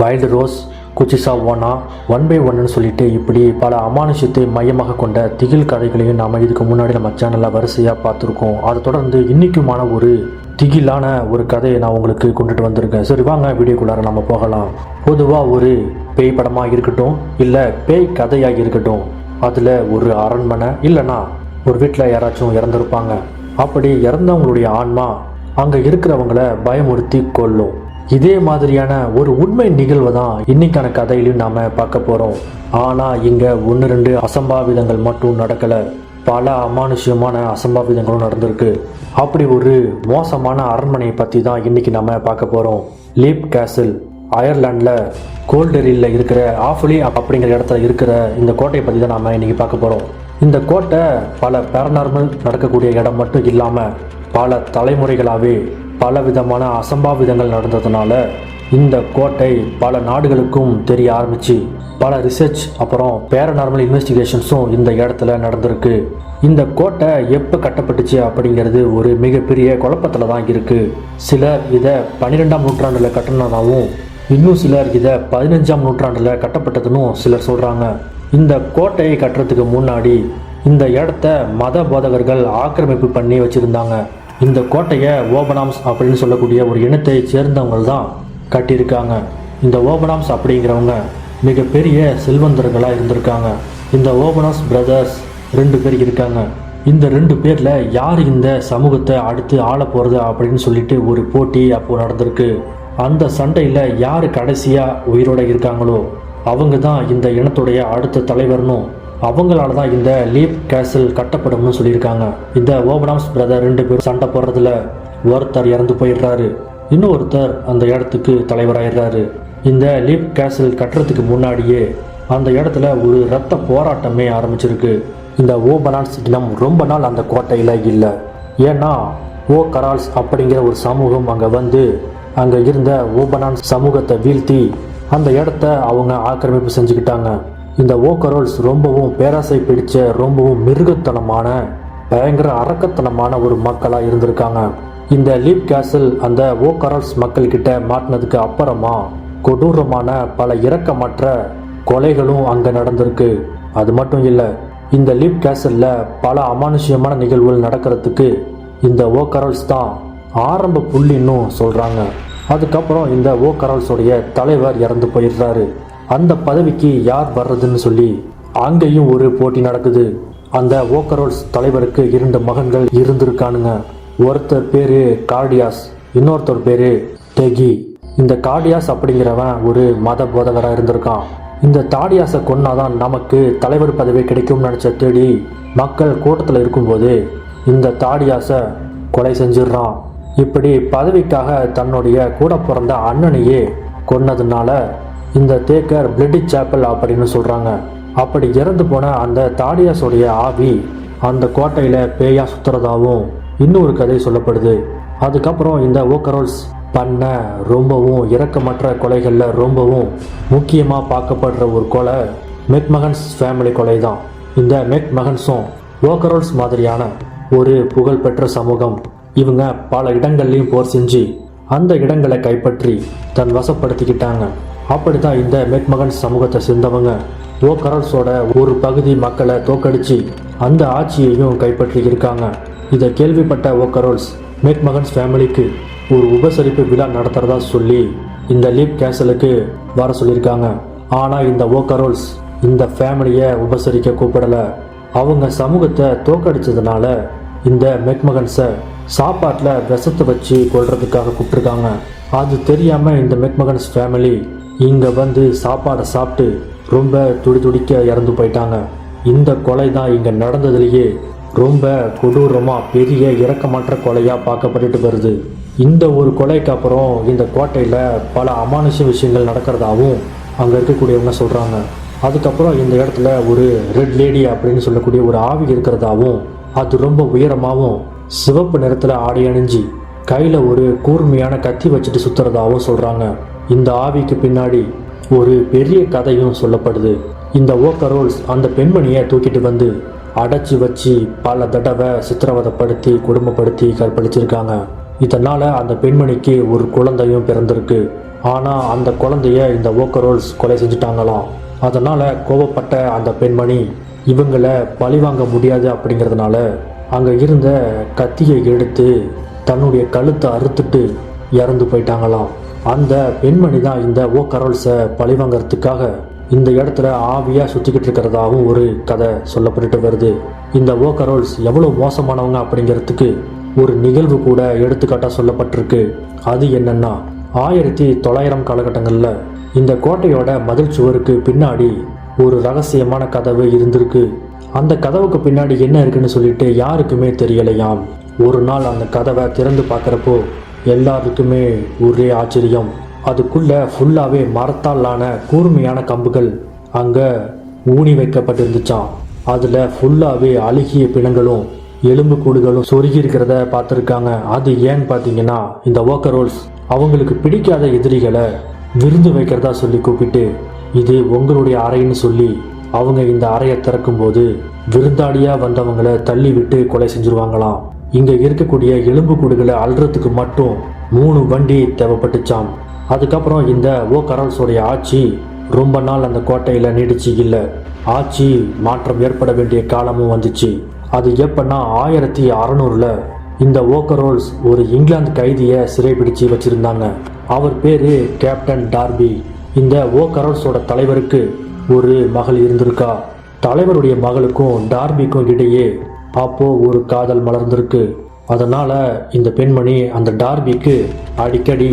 Wild rose குச்சிசா ஓனா one by ஒன்னு சொல்லிட்டு இப்படி பல அமானுஷத்தை மையமாக கொண்ட திகில் கதைகளையும் நாம் இதுக்கு முன்னாடி நம்ம சேனலில் வரிசையாக பார்த்துருக்கோம். அதை தொடர்ந்து இன்றைக்குமான ஒரு திகிலான ஒரு கதையை நான் உங்களுக்கு கொண்டுட்டு வந்திருக்கேன். சரி வாங்க வீடியோக்குள்ளார நம்ம போகலாம். பொதுவாக ஒரு பேய் படமாக இருக்கட்டும் இல்லை பேய் கதையாக இருக்கட்டும் அதில் ஒரு அரண்மனை இல்லைன்னா ஒரு வீட்டில் யாராச்சும் இறந்துருப்பாங்க. அப்படி இறந்தவங்களுடைய ஆன்மா அங்கே இருக்கிறவங்கள பயமுறுத்தி கொள்ளும். இதே மாதிரியான ஒரு உண்மை நிகழ்வை தான் இன்னைக்கான கதையிலையும் நாம பார்க்க போறோம். ஆனா இங்க ஒன்று ரெண்டு அசம்பாவிதங்கள் மட்டும் நடக்கல. பல அமானுஷ்யமான அசம்பாவிதங்களும் நடந்திருக்கு. அப்படி ஒரு மோசமான அரண்மனையை பத்தி தான் இன்னைக்கு நம்ம பார்க்க போறோம். லீப் கேசல் அயர்லாண்டில் கோல்டெரியில் இருக்கிற ஆஃபலி அப்படிங்கிற இடத்துல இருக்கிற இந்த கோட்டையை பற்றி தான் நாம் இன்றைக்கி பார்க்க போகிறோம் இந்த கோட்டை பல பேரநார்மல் நடக்கக்கூடிய இடம் மட்டும் இல்லாமல் பல தலைமுறைகளாகவே பல விதமான அசம்பாவிதங்கள் நடந்ததுனால இந்த கோட்டை பல நாடுகளுக்கும் தெரிய ஆரம்பிச்சு பல ரிசர்ச் அப்புறம் பேரநார்மல் இன்வெஸ்டிகேஷன்ஸும் இந்த இடத்துல நடந்திருக்கு. இந்த கோட்டை எப்போ கட்டப்பட்டுச்சு அப்படிங்கிறது ஒரு மிகப்பெரிய குழப்பத்தில் தான் இருக்குது சிலர் இதை பன்னிரெண்டாம் நூற்றாண்டில் கட்டினதாகவும் இன்னும் சிலர் இதை பதினஞ்சாம் நூற்றாண்டில் கட்டப்பட்டதுன்னு சிலர் சொல்கிறாங்க இந்த கோட்டையை கட்டுறதுக்கு முன்னாடி இந்த இடத்த மத போதகர்கள் ஆக்கிரமிப்பு பண்ணி வச்சுருந்தாங்க. இந்த கோட்டையை ஓபனாம்ஸ் அப்படின்னு சொல்லக்கூடிய ஒரு இனத்தை சேர்ந்தவங்க தான் கட்டியிருக்காங்க. இந்த ஓபனாம்ஸ் அப்படிங்கிறவங்க மிகப்பெரிய செல்வந்தர்களாக இருந்திருக்காங்க. இந்த ஓபனாஸ் பிரதர்ஸ் ரெண்டு பேர் இருக்காங்க. இந்த ரெண்டு பேரில் யார் இந்த சமூகத்தை அடுத்து ஆள போகிறது அப்படின்னு சொல்லிட்டு ஒரு போட்டி அப்போ நடந்திருக்கு. அந்த சண்டையில் யார் கடைசியாக உயிரோட இருக்காங்களோ அவங்க தான் இந்த இனத்துடைய அடுத்த தலைவர்னும் அவங்களால தான் இந்த லீப் கேசல் கட்டப்படும்னு சொல்லியிருக்காங்க. இந்த ஓபனாம்ஸ் பிரதர் ரெண்டு பேரும் சண்டை போடுறதுல ஒருத்தர் இறந்து போயிடுறாரு. இன்னொருத்தர் அந்த இடத்துக்கு தலைவராயிடுறாரு. இந்த லீப் கேசல் கட்டுறதுக்கு முன்னாடியே அந்த இடத்துல ஒரு ரத்த போராட்டமே ஆரம்பிச்சிருக்கு. இந்த ஓபனான்ஸ் இனம் ரொம்ப நாள் அந்த கோட்டையில் இல்லை. ஏன்னா ஓ கரால்ஸ் அப்படிங்கிற ஒரு சமூகம் அங்கே வந்து அங்கே இருந்த ஓபனான்ஸ் சமூகத்தை வீழ்த்தி அந்த இடத்த அவங்க ஆக்கிரமிப்பு செஞ்சுக்கிட்டாங்க. இந்த ஓக்கரோல்ஸ் ரொம்பவும் பேராசை பிடிச்ச ரொம்பவும் மிருகத்தனமான பயங்கர அரக்கத்தனமான ஒரு மக்களாக இருந்திருக்காங்க. இந்த லீப் கேசல் அந்த ஓக்கரோல்ஸ் மக்கள்கிட்ட மாட்டினதுக்கு அப்புறமா கொடூரமான பல இரக்கமற்ற கொலைகளும் அங்கே நடந்திருக்கு. அது மட்டும் இல்லை இந்த லீப் கேசலில் பல அமானுஷ்யமான நிகழ்வுகள் நடக்கிறதுக்கு இந்த ஓக்கரல்ஸ் தான் ஆரம்ப புள்ளின்னும் சொல்கிறாங்க அதுக்கப்புறம் இந்த ஓக்கரல்ஸோடைய தலைவர் இறந்து போயிடுறாரு. அந்த பதவிக்கு யார் வர்றதுன்னு சொல்லி அங்கேயும் ஒரு போட்டி நடக்குது. அந்த ஓக்கரோல்ஸ் தலைவருக்கு இரண்டு மகன்கள் இருந்திருக்கானுங்க. ஒருத்தர் பேரு கார்டியாஸ் இன்னொருத்தர் பேரு டெகி இந்த கார்டியாஸ் அப்படிங்கிறவன் ஒரு மத போதகராக இருந்திருக்கான். இந்த தாடியாஸை கொன்னாதான் நமக்கு தலைவர் பதவி கிடைக்கும்னு நினச்ச தேடி மக்கள் கூட்டத்தில் இருக்கும்போது இந்த தாடியாஸை கொலை செஞ்சிடுறான். இப்படி பதவிக்காக தன்னுடைய கூட பிறந்த அண்ணனையே கொன்னதுனால இந்த தேக்கர் பிளட்டி சாப்பல் அப்படின்னு சொல்கிறாங்க அப்படி இறந்து போன அந்த தாடியாஸுடைய ஆவி அந்த கோட்டையில் பேயா சுற்றுறதாகவும் இன்னொரு கதை சொல்லப்படுது. அதுக்கப்புறம் இந்த ஓக்கரோல்ஸ் பண்ண ரொம்பவும் இரக்கமற்ற கொலைகளில் ரொம்பவும் முக்கியமாக பார்க்கப்படுற ஒரு கொலை மெக்மகன்ஸ் ஃபேமிலி கொலை தான் இந்த மெக்மகன்ஸும் ஓக்கரோல்ஸ் மாதிரியான ஒரு புகழ்பெற்ற சமூகம். இவங்க பல இடங்கள்லையும் போர் செஞ்சு அந்த இடங்களை கைப்பற்றி தன் வசப்படுத்திக்கிட்டாங்க. அப்படி தான் இந்த மெக்மகன் சமூகத்தை சேர்ந்தவங்க. ஓக்கரோல்ஸோட ஒரு பகுதி மக்களை தோக்கடிச்சு அந்த ஆட்சியையும் கைப்பற்றி இருக்காங்க இதை கேள்விப்பட்ட ஓக்கரோல்ஸ் மெக்மகன்ஸ் ஃபேமிலிக்கு ஒரு உபசரிப்பு விழா நடத்துறதா சொல்லி இந்த லீப் கேசலுக்கு வர சொல்லியிருக்காங்க. ஆனால் இந்த ஓக்கரோல்ஸ் இந்த ஃபேமிலியை உபசரிக்க கூப்பிடல. அவங்க சமூகத்தை தோக்கடிச்சதுனால இந்த மெக்மகன்ஸை சாப்பாட்டில் விஷத்தை வச்சு கொள்றதுக்காக கூப்பிட்டுருக்காங்க. அது தெரியாமல் இந்த மெக்மகன்ஸ் ஃபேமிலி இங்கே வந்து சாப்பாடை சாப்பிட்டு ரொம்ப துடி துடிக்க இறந்து போயிட்டாங்க. இந்த கொலை தான் இங்கே நடந்ததுலேயே ரொம்ப கொடூரமாக பெரிய இறக்கமற்ற கொலையாக பார்க்கப்பட்டுட்டு வருது. இந்த ஒரு கொலைக்கு அப்புறம் இந்த கோட்டையில் பல அமானுஷ விஷயங்கள் நடக்கிறதாவும் அங்கே இருக்கக்கூடியவங்க சொல்கிறாங்க அதுக்கப்புறம் இந்த இடத்துல ஒரு ரெட் லேடி அப்படின்னு சொல்லக்கூடிய ஒரு ஆவி இருக்கிறதாவும் அது ரொம்ப உயரமாகவும் சிவப்பு நிறத்தில் ஆடை அணிஞ்சு கையில் ஒரு கூர்மையான கத்தி வச்சுட்டு சுற்றுறதாகவும் சொல்கிறாங்க இந்த ஆவிக்கு பின்னாடி ஒரு பெரிய கதையும் சொல்லப்படுது. இந்த ஓக்கரோல்ஸ் அந்த பெண்மணியை தூக்கிட்டு வந்து அடைச்சி வச்சு பல தடவை சித்திரவதைப்படுத்தி குடும்பப்படுத்தி கற்பழிச்சிருக்காங்க. இதனால் அந்த பெண்மணிக்கு ஒரு குழந்தையும் பிறந்திருக்கு. ஆனால் அந்த குழந்தைய இந்த ஓக்கரோல்ஸ் கொலை செஞ்சுட்டாங்களாம். அதனால் கோபப்பட்ட அந்த பெண்மணி இவங்களை பழிவாங்க முடியாது அப்படிங்கிறதுனால அங்கே இருந்த கத்தியை எடுத்து தன்னுடைய கழுத்தை அறுத்துட்டு இறந்து போயிட்டாங்களாம். அந்த பெண்மணி தான் இந்த ஓ கரோல்ஸை பழிவாங்கிறதுக்காக இந்த இடத்துல ஆவியாக சுற்றிக்கிட்டு இருக்கிறதாகவும் ஒரு கதை சொல்லப்பட்டுட்டு வருது. இந்த ஓ கரோல்ஸ் எவ்வளோ மோசமானவங்க அப்படிங்கிறதுக்கு ஒரு நிகழ்வு கூட எடுத்துக்காட்டாக சொல்லப்பட்டிருக்கு. அது என்னன்னா ஆயிரத்தி தொள்ளாயிரம் காலகட்டங்களில் இந்த கோட்டையோட மதில் சுவருக்கு பின்னாடி ஒரு ரகசியமான கதவு இருந்திருக்கு. அந்த கதவுக்கு பின்னாடி என்ன இருக்குன்னு சொல்லிட்டு யாருக்குமே தெரியலையாம். ஒரு நாள் அந்த கதவை திறந்து பார்க்குறப்போ எல்லாருக்குமே ஒரே ஆச்சரியம். அதுக்குள்ளே ஃபுல்லாகவே மரத்தாலான கூர்மையான கம்புகள் அங்கே ஊனி வைக்கப்பட்டிருந்துச்சாம். அதில் ஃபுல்லாகவே அழுகிய பிணங்களும் எலும்பு கூடுகளும் சொருகி இருக்கிறத பார்த்துருக்காங்க. அது ஏன்னு பார்த்தீங்கன்னா இந்த ஓக்கரோல்ஸ் அவங்களுக்கு பிடிக்காத எதிரிகளை விருந்து வைக்கிறதா சொல்லி கூப்பிட்டு இது உங்களுடைய அறைன்னு சொல்லி அவங்க இந்த அறையை திறக்கும்போது விருந்தாளியாக வந்தவங்களை தள்ளி விட்டு கொலை செஞ்சுருவாங்களாம். இங்கே இருக்கக்கூடிய எலும்பு கூடுகளை அல்றதுக்கு மட்டும் மூணு வண்டி தேவைப்பட்டுச்சாம். அதுக்கப்புறம் இந்த ஓ கரல்ஸோடைய ஆட்சி ரொம்ப நாள் அந்த கோட்டையில் நீடிச்சு இல்லை. ஆட்சி மாற்றம் ஏற்பட வேண்டிய காலமும் வந்துச்சு. அது எப்பன்னா ஆயிரத்தி அறநூறுல இந்த ஓக்கரோல்ஸ் ஒரு இங்கிலாந்து கைதியை சிறைபிடிச்சு வச்சிருந்தாங்க. அவர் பேரு கேப்டன் டார்பி. இந்த ஓக்கரோல்ஸோட தலைவருக்கு ஒரு மகள் இருந்திருக்கா. தலைவருடைய மகளுக்கும் டார்பிக்கும் இடையே அப்போ ஒரு காதல் மலர்ந்திருக்கு. அதனால இந்த பெண்மணி அந்த டார்பிக்கு அடிக்கடி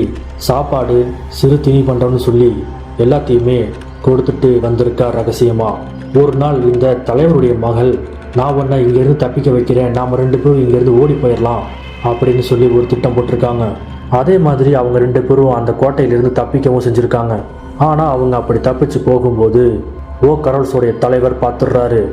சாப்பாடு சிறு திணி பண்றோம்னு சொல்லி எல்லாத்தையுமே கொடுத்துட்டு வந்திருக்கா ரகசியமா? ஒரு நாள் இந்த தலைவருடைய மகள் நான் ஒன்றை இங்கேருந்து தப்பிக்க வைக்கிறேன். நாம் ரெண்டு பேரும் இங்கேருந்து ஓடி போயிடலாம். அப்படின்னு சொல்லி ஒரு திட்டம் போட்டிருக்காங்க. அதே மாதிரி அவங்க ரெண்டு பேரும் அந்த கோட்டையிலிருந்து தப்பிக்கவும் செஞ்சுருக்காங்க. ஆனால் அவங்க அப்படி தப்பிச்சு போகும்போது ஓ கரோல்ஸோடைய தலைவர் பார்த்துடுறாரு.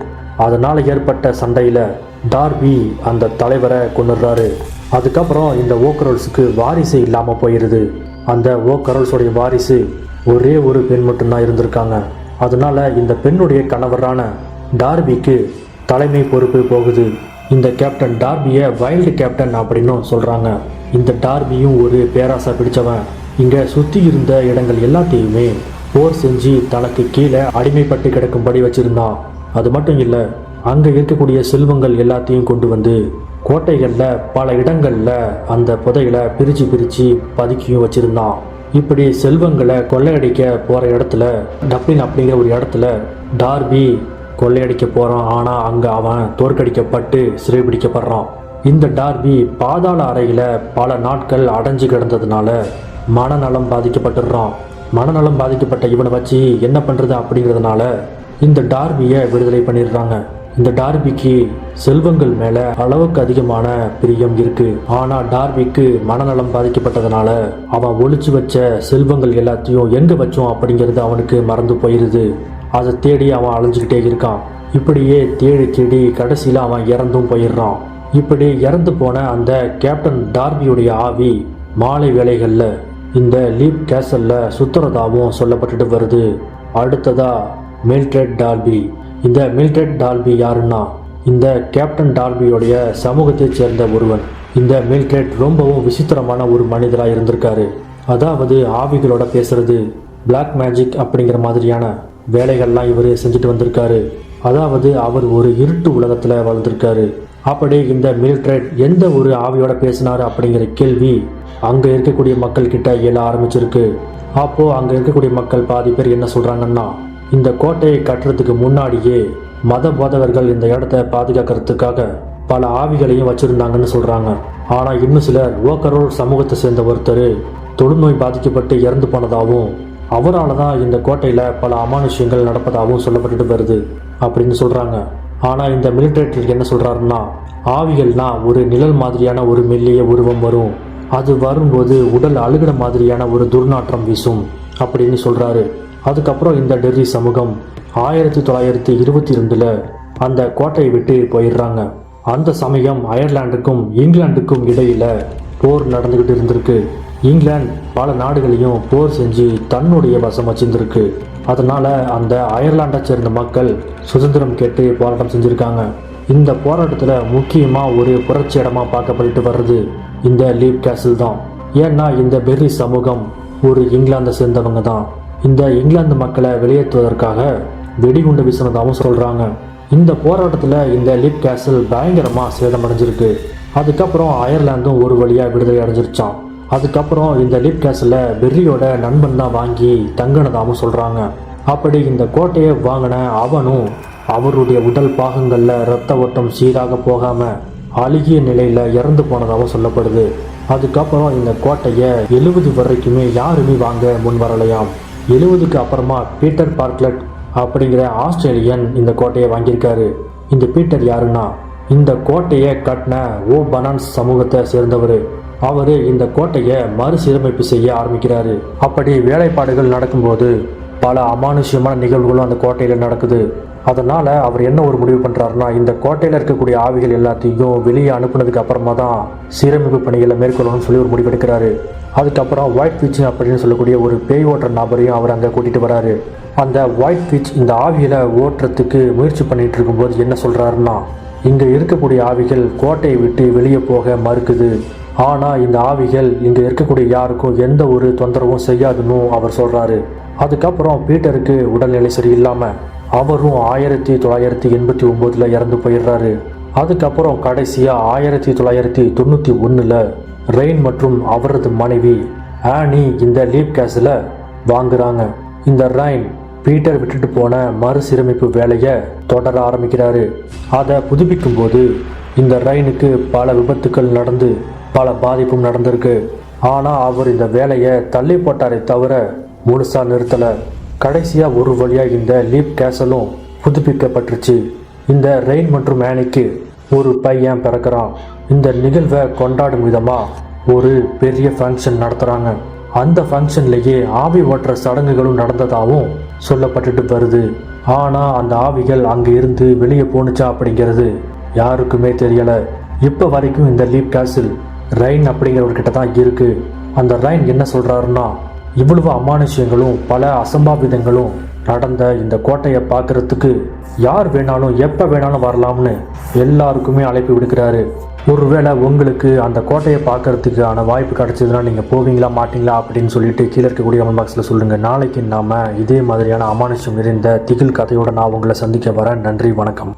அதனால் ஏற்பட்ட சண்டையில் டார்பி அந்த தலைவரை கொண்டுடுறாரு அதுக்கப்புறம் இந்த ஓக்கரோல்ஸுக்கு வாரிசு இல்லாமல் போயிடுது அந்த ஓக்கரோல்ஸோடைய வாரிசு ஒரே ஒரு பெண் மட்டும்தான் இருந்திருக்காங்க. அதனால இந்த பெண்ணுடைய கணவரான டார்பிக்கு தலைமை பொறுப்பு போகுது. இந்த கேப்டன் டார்பியை வைல்டு கேப்டன் அப்படின்னும் சொல்கிறாங்க இந்த டார்பியும் ஒரு பேராசை பிடிச்சவன். இங்கே சுற்றி இருந்த இடங்கள் எல்லாத்தையுமே போர் செஞ்சு தனக்கு கீழே அடிமைப்பட்டு கிடக்கும்படி வச்சுருந்தான். அது மட்டும் இல்லை அங்கே இருக்கக்கூடிய செல்வங்கள் எல்லாத்தையும் கொண்டு வந்து கோட்டைகளில் பல இடங்களில் அந்த புதையில பிரித்து பிரித்து பதுக்கியும் வச்சுருந்தான். இப்படி செல்வங்களை கொள்ளையடிக்க போகிற இடத்துல டப்ளின் அப்படிங்கிற ஒரு இடத்துல டார்பி கொள்ளையடிக்க போகிறான் ஆனால் அங்கே அவன் தோற்கடிக்கப்பட்டு சிறைபிடிக்கப்படுறான் இந்த டார்பி பாதாள அறையில் பல நாட்கள் அடைஞ்சு கிடந்ததுனால மனநலம் பாதிக்கப்பட்டுடுறான் மனநலம் பாதிக்கப்பட்ட இவனை வச்சு என்ன பண்ணுறது அப்படிங்கிறதுனால இந்த டார்பியை விடுதலை பண்ணிடுறாங்க. இந்த டார்பிக்கு செல்வங்கள் மேல அளவுக்கு அதிகமான பிரியம் இருக்கு. ஆனா டார்பிக்கு மனநலம் பாதிக்கப்பட்டதுனால அவன் ஒளிச்சு வச்ச செல்வங்கள் எல்லாத்தையும் எங்க வச்சோம் அப்படிங்கிறது அவனுக்கு மறந்து போயிருது. அதை தேடி அவன் அலைஞ்சுக்கிட்டே இருக்கான். இப்படியே தேடி தேடி கடைசியில் அவன் இறந்தும் போயிடுறான். இப்படி இறந்து போன அந்த கேப்டன் டார்பியுடைய ஆவி மாலை வேலைகளில் இந்த லீப் கேசல்ல சுத்துறதாவும் சொல்லப்பட்டுட்டு வருது. அடுத்ததா மில்ட்ரெட் டார்பி இந்த மில்ட்ரட் டால்பி யாருன்னா? இந்த கேப்டன் டால்பியோடைய சமூகத்தைச் சேர்ந்த ஒருவன். இந்த மில்ட்ரட் ரொம்பவும் விசித்திரமான ஒரு மனிதராக இருந்திருக்காரு. அதாவது ஆவிகளோட பேசுறது பிளாக் மேஜிக் அப்படிங்கிற மாதிரியான வேலைகள்லாம் இவர் செஞ்சுட்டு வந்திருக்காரு. அதாவது அவர் ஒரு இருட்டு உலகத்தில் வளர்ந்துருக்காரு அப்படி இந்த மில்ட்ரட் எந்த ஒரு ஆவியோட பேசினார் அப்படிங்கிற கேள்வி அங்கே இருக்கக்கூடிய மக்கள்கிட்ட எழ ஆரம்பிச்சிருக்கு. அப்போது அங்கே இருக்கக்கூடிய மக்கள் பாதி பேர் என்ன சொல்கிறாங்கன்னா இந்த கோட்டையை கட்டுறதுக்கு முன்னாடியே மத போதகர்கள் இந்த இடத்த பாதுகாக்கிறதுக்காக பல ஆவிகளையும் வச்சுருந்தாங்கன்னு சொல்கிறாங்க ஆனால் இன்னும் சிலர் ஓக்கரோல் சமூகத்தை சேர்ந்த ஒருத்தர் தொழுநோய் பாதிக்கப்பட்டு இறந்து போனதாகவும் அவரால் தான் இந்த கோட்டையில் பல அமானுஷ்யங்கள் நடப்பதாகவும் சொல்லப்பட்டுட்டு வருது அப்படின்னு சொல்கிறாங்க ஆனால் இந்த மிலிட்ரேட்டர் என்ன சொல்கிறாருன்னா ஆவிகள்னா ஒரு நிழல் மாதிரியான ஒரு மெல்லிய உருவம் வரும். அது வரும்போது உடல் அழுகிற மாதிரியான ஒரு துர்நாற்றம் வீசும் அப்படின்னு சொல்கிறாரு அதுக்கப்புறம் இந்த டெல்லி சமூகம் ஆயிரத்தி தொள்ளாயிரத்தி இருபத்தி ரெண்டில் அந்த கோட்டையை விட்டு போயிடுறாங்க. அந்த சமயம் அயர்லாண்டுக்கும் இங்கிலாந்துக்கும் இடையில் போர் நடந்துக்கிட்டு இருந்திருக்கு. இங்கிலாந்து பல நாடுகளையும் போர் செஞ்சு தன்னுடைய வசம் வச்சிருந்திருக்கு. அதனால் அந்த அயர்லாண்டை சேர்ந்த மக்கள் சுதந்திரம் கேட்டு போராட்டம் செஞ்சுருக்காங்க. இந்த போராட்டத்தில் முக்கியமாக ஒரு புரட்சி இடமாக பார்க்கப்பட்டு வர்றது இந்த லீப் கேசல் தான். ஏன்னா இந்த பெர்ரி சமூகம் ஒரு இங்கிலாந்தை சேர்ந்தவங்க தான். இந்த இங்கிலாந்து மக்களை வெளியேற்றுவதற்காக வெடிகுண்டு வீசினதாகவும் சொல்கிறாங்க இந்த போராட்டத்தில் இந்த லிப் கேசல் பயங்கரமாக சேதமடைஞ்சிருக்கு அதுக்கப்புறம் அயர்லாந்தும் ஒரு வழியாக விடுதலை அடைஞ்சிருச்சான் அதுக்கப்புறம் இந்த லிப் கேஸில் பெர்ரியோட நண்பன் தான் வாங்கி தங்கினதாகவும் சொல்கிறாங்க அப்படி இந்த கோட்டையை வாங்கின அவனும் அவருடைய உடல் பாகங்களில் இரத்த ஓட்டம் சீராக போகாமல் அழுகிய நிலையில் இறந்து போனதாகவும் சொல்லப்படுது. அதுக்கப்புறம் இந்த கோட்டையை எழுபது வரைக்குமே யாருமே வாங்க முன் வரலையாம் எழுபதுக்கு அப்புறமா பீட்டர் பார்க்லட் அப்படிங்கிற ஆஸ்திரேலியன் இந்த கோட்டையை வாங்கியிருக்காரு. இந்த பீட்டர் யாருன்னா இந்த கோட்டையை கட்டின ஓ பனான்ஸ் சமூகத்தை சேர்ந்தவர். அவர் இந்த கோட்டையை மறுசீரமைப்பு செய்ய ஆரம்பிக்கிறாரு. அப்படி வேலைப்பாடுகள் நடக்கும்போது பல அமானுஷ்யமான நிகழ்வுகளும் அந்த கோட்டையில் நடக்குது. அதனால் அவர் என்ன ஒரு முடிவு பண்ணுறாருன்னா இந்த கோட்டையில் இருக்கக்கூடிய ஆவிகள் எல்லாத்தையும் வெளியே அனுப்புனதுக்கு அப்புறமா தான் சீரமைப்பு பணிகளை மேற்கொள்ளணும்னு சொல்லி ஒரு முடிவெடுக்கிறாரு அதுக்கப்புறம் ஒயிட் பீச் அப்படின்னு சொல்லக்கூடிய ஒரு பேய் ஓட்டுற நபரையும் அவர் அங்கே கூட்டிகிட்டு வராரு. அந்த ஒயிட் பீச் இந்த ஆவிகளை ஓட்டுறதுக்கு முயற்சி பண்ணிட்டு இருக்கும்போது என்ன சொல்கிறாருன்னா இங்கே இருக்கக்கூடிய ஆவிகள் கோட்டையை விட்டு வெளியே போக மறுக்குது. ஆனால் இந்த ஆவிகள் இங்கே இருக்கக்கூடிய யாருக்கும் எந்த ஒரு தொந்தரவும் செய்யாதுன்னு அவர் சொல்கிறாரு அதுக்கப்புறம் பீட்டருக்கு உடல்நிலை சரியில்லாமல் அவரும் ஆயிரத்தி தொள்ளாயிரத்தி எண்பத்தி ஒம்போதில் இறந்து போயிடுறாரு. அதுக்கப்புறம் கடைசியாக ஆயிரத்தி தொள்ளாயிரத்தி தொண்ணூற்றி ஒன்றில் ரெயின் மற்றும் அவரது மனைவி ஆனி இந்த லீப் கேஸில் வாங்குறாங்க. இந்த ரெயின் பீட்டர் விட்டுட்டு போன மறுசீரமைப்பு வேலையை தொடர ஆரம்பிக்கிறாரு. அதை புதுப்பிக்கும் போது இந்த ரெயினுக்கு பல விபத்துக்கள் நடந்து பல பாதிப்பும் நடந்திருக்கு. ஆனால் அவர் இந்த வேலையை தள்ளி போட்டாரே தவிர முழுசாக நிறுத்தலை. கடைசியாக ஒரு வழியாக இந்த லீப் கேசலும் புதுப்பிக்கப்பட்டுருச்சு. இந்த ரெயின் மற்றும் மேனிக்கு ஒரு பையன் பிறக்கிறான். இந்த நிகழ்வை கொண்டாடும் விதமாக ஒரு பெரிய ஃபங்க்ஷன் நடத்துகிறாங்க அந்த ஃபங்க்ஷன்லேயே ஆவி ஓட்டுற சடங்குகளும் நடந்ததாகவும் சொல்லப்பட்டுட்டு வருது. ஆனால் அந்த ஆவிகள் அங்கே இருந்து வெளியே போணுச்சா அப்படிங்கிறது யாருக்குமே தெரியலை. இப்போ வரைக்கும் இந்த லீப் கேசில் ரைன் அப்படிங்கிறவர்கிட்ட தான் இருக்குது அந்த ரைன் என்ன சொல்கிறாருன்னா இவ்வளவு அமானுஷ்யங்களும் பல அசம்பாவிதங்களும் நடந்த இந்த கோட்டையை பார்க்கறதுக்கு யார் வேணாலும் எப்போ வேணாலும் வரலாம்னு எல்லாருக்குமே அழைப்பு விடுக்கிறாரு. ஒருவேளை உங்களுக்கு அந்த கோட்டையை பார்க்கறதுக்கான வாய்ப்பு கிடச்சதுன்னா நீங்கள் போவீங்களா மாட்டீங்களா அப்படின்னு சொல்லிட்டு கீழே இருக்கக்கூடிய கமெண்ட் பாக்ஸில் சொல்லுங்கள் நாளைக்கு நாம் இதே மாதிரியான அமானுஷ்யம் நிறைந்த திகில் கதையோடு நான் உங்களை சந்திக்க வரேன். நன்றி வணக்கம்.